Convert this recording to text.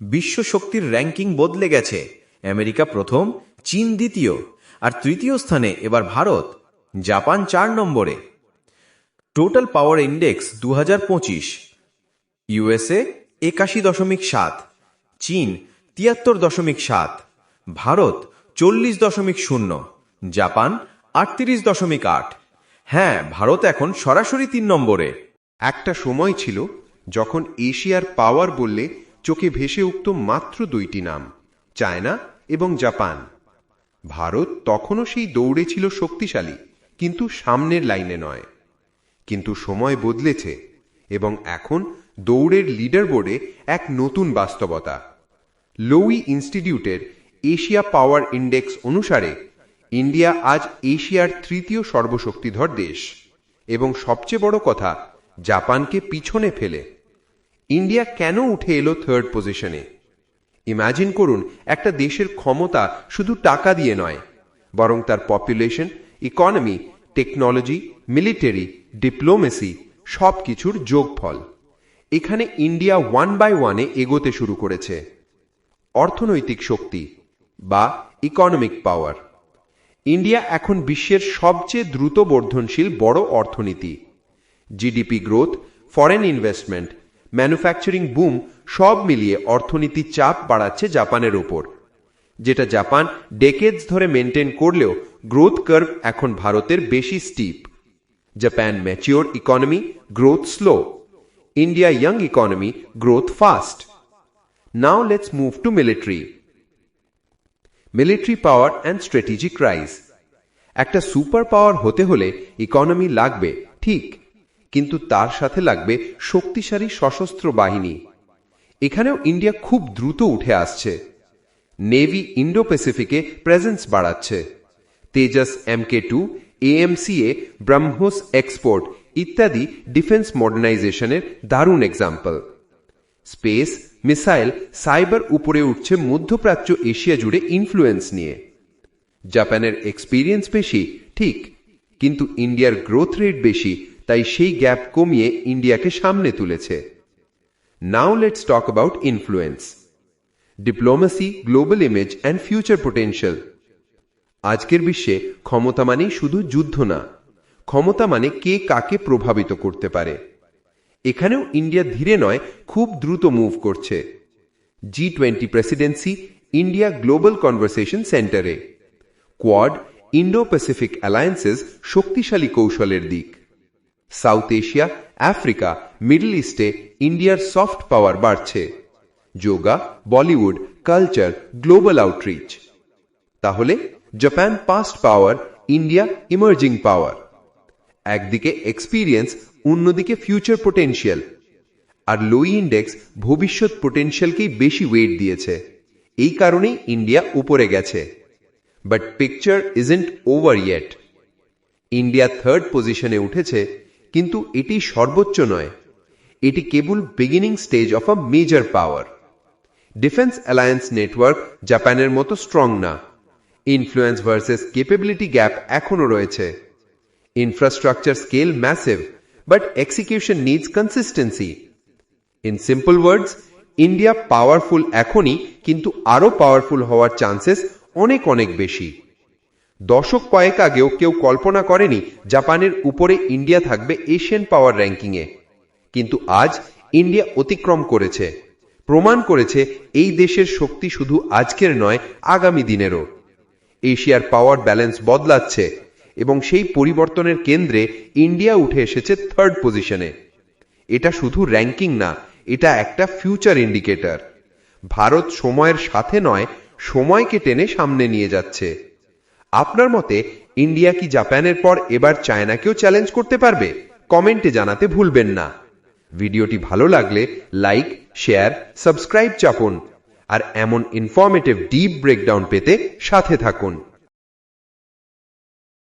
বিশ্ব শক্তির র্যাঙ্কিং বদলে গেছে। আমেরিকা প্রথম, চীন দ্বিতীয়, আর তৃতীয় স্থানে এবার ভারত, জাপান চার নম্বরে। টোটাল পাওয়ার ইন্ডেক্স দু হাজার পঁচিশ, ইউএসএ একাশি দশমিক সাত, চীন তিয়াত্তর দশমিক সাত, ভারত চল্লিশ দশমিক শূন্য, জাপান আটত্রিশ দশমিক আট। হ্যাঁ ভারত এখন সরাসরি তিন নম্বরে। একটা সময় ছিল যখন এশিয়ার পাওয়ার বললে চোখে ভেসে উক্ত মাত্র দুইটি নাম, চায়না এবং জাপান। ভারত তখনও সেই দৌড়ে ছিল শক্তিশালী, কিন্তু সামনের লাইনে নয়। কিন্তু সময় বদলেছে এবং এখন দৌড়ের লিডার বোর্ডে এক নতুন বাস্তবতা। লোই ইনস্টিটিউটের এশিয়া পাওয়ার ইন্ডেক্স অনুসারে, ইন্ডিয়া আজ এশিয়ার তৃতীয় সর্বশক্তিধর দেশ এবং সবচেয়ে বড় কথা, জাপানকে পিছনে ফেলে। ইন্ডিয়া কেন উঠে এলো থার্ড পজিশনে ইমাজিন করুন, একটা দেশের ক্ষমতা শুধু টাকা দিয়ে নয়, বরং তার population economy technology military diplomacy সব কিছুর যোগফল। এখানে ইন্ডিয়া ওয়ান বাই ওয়ানে এগোতে শুরু করেছে। অর্থনৈতিক শক্তি বা ইকোনমিক পাওয়ার ইন্ডিয়া এখন বিশ্বের সবচেয়ে দ্রুত বর্ধনশীল বড় অর্থনীতি। GDP growth foreign investment manufacturing boom সব মিলিয়ে অর্থনীতি চাপ বাড়াচ্ছে জাপানের ওপর, যেটা জাপান ডেকেজ ধরে মেনটেন করলেও গ্রোথ কার্ভ এখন ভারতের বেশি steep Japan mature economy growth slow India young economy growth fast now let's move to military military power and strategic rise একটা সুপার পাওয়ার হতে হলে ইকোনমি লাগবে, ঠিক। কিন্তু তার সাথে লাগবে শক্তিশালী সশস্ত্র বাহিনী। এখানেও ইন্ডিয়া খুব দ্রুত উঠে আসছে। নেভি ইন্ডো প্যাসিফিকে প্রেজেন্স বাড়াচ্ছে। Tejas MK two AMCA BrahMos export ইত্যাদি ডিফেন্স মডার্নাইজেশনের দারুণ এক্সাম্পল স্পেস, মিসাইল, সাইবার উপরে উঠছে মধ্যপ্রাচ্য এশিয়া জুড়ে ইনফ্লুয়েন্স নিয়ে। জাপানের এক্সপিরিয়েন্স বেশি, ঠিক। কিন্তু ইন্ডিয়ার গ্রোথ রেট বেশি তাই সেই গ্যাপ কমিয়ে ইন্ডিয়াকে সামনে তুলেছে। Now let's talk about influence diplomacy global image and future potential আজকের বিশ্বে ক্ষমতা মানেই শুধু যুদ্ধ না, ক্ষমতা মানে কে কাকে প্রভাবিত করতে পারে। এখানেও ইন্ডিয়া ধীরে নয়, খুব দ্রুত মুভ করছে। G twenty presidency India global conversation সেন্টারে কোয়াড ইন্ডো প্যাসিফিক অ্যালায়েন্সেস শক্তিশালী কৌশলের দিক। সাউথ এশিয়া, আফ্রিকা, মিডল ইস্টে ইন্ডিয়ার সফট পাওয়ার বাড়ছে। Yoga, Bollywood, culture, global outreach. তাহলে, Japan past power India emerging power একদিকে এক্সপিরিয়েন্স অন্যদিকে ফিউচার পোটেনশিয়াল আর লোই ইন্ডেক্স ভবিষ্যৎ পোটেনশিয়ালকেই বেশি ওয়েট দিয়েছে। এই কারণেই ইন্ডিয়া উপরে গেছে। But picture isn't over yet India third পজিশনে উঠেছে কিন্তু এটি সর্বোচ্চ নয়। এটি কেবল beginning stage of a major power defence alliance network জাপানের মতো স্ট্রং না। ইনফ্লুয়েন্স ভার্সেস কেপেবিলিটি গ্যাপ এখনও রয়েছে। Infrastructure scale massive but execution needs consistency in simple words India powerful এখনই, কিন্তু আরও পাওয়ারফুল হওয়ার চান্সেস অনেক অনেক বেশি। দশক কয়েক আগেও কেউ কল্পনা করেনি জাপানের উপরে ইন্ডিয়া থাকবে এশিয়ান পাওয়ার র্যাঙ্কিংয়ে। কিন্তু আজ ইন্ডিয়া অতিক্রম করেছে। প্রমাণ করেছে এই দেশের শক্তি শুধু আজকের নয়, আগামী দিনেরও। এশিয়ার পাওয়ার ব্যালেন্স বদলাচ্ছে এবং সেই পরিবর্তনের কেন্দ্রে ইন্ডিয়া উঠে এসেছে থার্ড পজিশনে। এটা শুধু র্যাঙ্কিং না, এটা একটা ফিউচার ইন্ডিকেটর। ভারত সময়ের সাথে নয়, সময়কে টেনে সামনে নিয়ে যাচ্ছে। আপনার মতে ইন্ডিয়া কি জাপানের পর এবার চায়নাকেও চ্যালেঞ্জ করতে পারবে? কমেন্টে জানাতে ভুলবেন না। ভিডিওটি ভালো লাগলে লাইক শেয়ার সাবস্ক্রাইব চাপুন। আর এমন ইনফরমেটিভ ডিপ ব্রেকডাউন পেতে সাথে থাকুন।